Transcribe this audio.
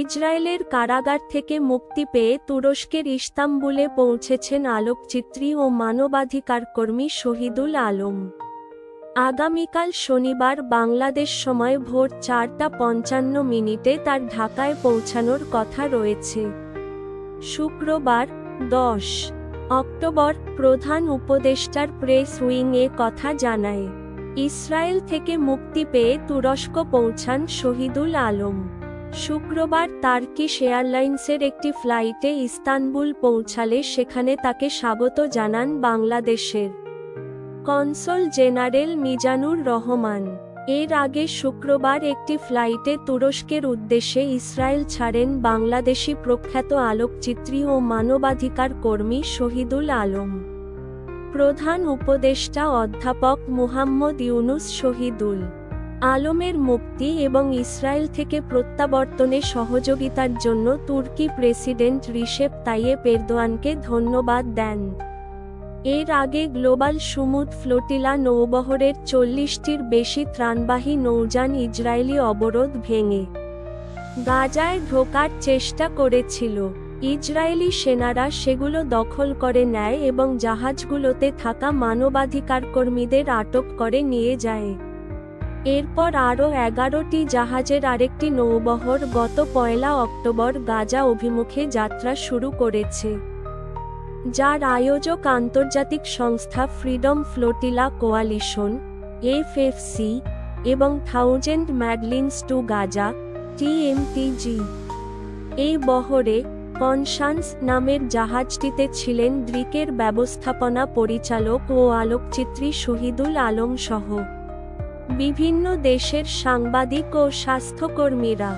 ইসরায়েলের কারাগার থেকে মুক্তি পেয়ে তুরস্কের ইস্তাম্বুলে পৌঁছেছেন আলোকচিত্রী ও মানবাধিকার কর্মী শহীদুল আলম। আগামীকাল শনিবার বাংলাদেশ সময় ভোর চারটা পঞ্চান্ন মিনিটে তার ঢাকায় পৌঁছানোর কথা রয়েছে। শুক্রবার, দশ অক্টোবর, প্রধান উপদেষ্টার প্রেস উইং এ কথা জানায়। ইসরায়েল থেকে মুক্তি পেয়ে তুরস্ক পৌঁছান শহীদুল আলম। শুক্রবার তার্কিশ এয়ারলাইন্সের একটি ফ্লাইটে ইস্তানবুল পৌঁছালে সেখানে তাকে স্বাগত জানান বাংলাদেশের কনসল জেনারেল মিজানুর রহমান। এর আগে শুক্রবার একটি ফ্লাইটে তুরস্কের উদ্দেশ্যে ইসরায়েল ছাড়েন বাংলাদেশি প্রখ্যাত আলোকচিত্রী ও মানবাধিকার কর্মী শহীদুল আলম। প্রধান উপদেষ্টা অধ্যাপক মুহাম্মদ ইউনুস শহীদুল আলমের মুক্তি এবং ইসরায়েল থেকে প্রত্যাবর্তনে সহযোগিতার জন্য তুর্কি প্রেসিডেন্ট রিসেপ তাইয়েপ এরদোয়ানকে ধন্যবাদ দেন। এর আগে গ্লোবাল সুমুদ ফ্লোটিলা নৌবহরের চল্লিশটির বেশি ত্রাণবাহী নৌযান ইসরায়েলি অবরোধ ভেঙে গাজায় ঢোকার চেষ্টা করেছিল। ইসরায়েলি সেনারা সেগুলো দখল করে নেয় এবং জাহাজগুলোতে থাকা মানবাধিকার কর্মীদের আটক করে নিয়ে যায়। এরপর আরও এগারোটি জাহাজের আরেকটি নৌবহর গত পয়লা অক্টোবর গাজা অভিমুখে যাত্রা শুরু করেছে, যার আয়োজক আন্তর্জাতিক সংস্থা ফ্রিডম ফ্লোটিলা কোয়ালিশন, এফএফসি, এবং thousand Madleens to Gaza, TMTG. এই বহরে কনসান্স নামের জাহাজটিতে ছিলেন দ্রিকের ব্যবস্থাপনা পরিচালক ও আলোকচিত্রী শহীদুল আলম সহ বিভিন্ন দেশের সাংবাদিক ও স্বাস্থ্যকর্মীরা।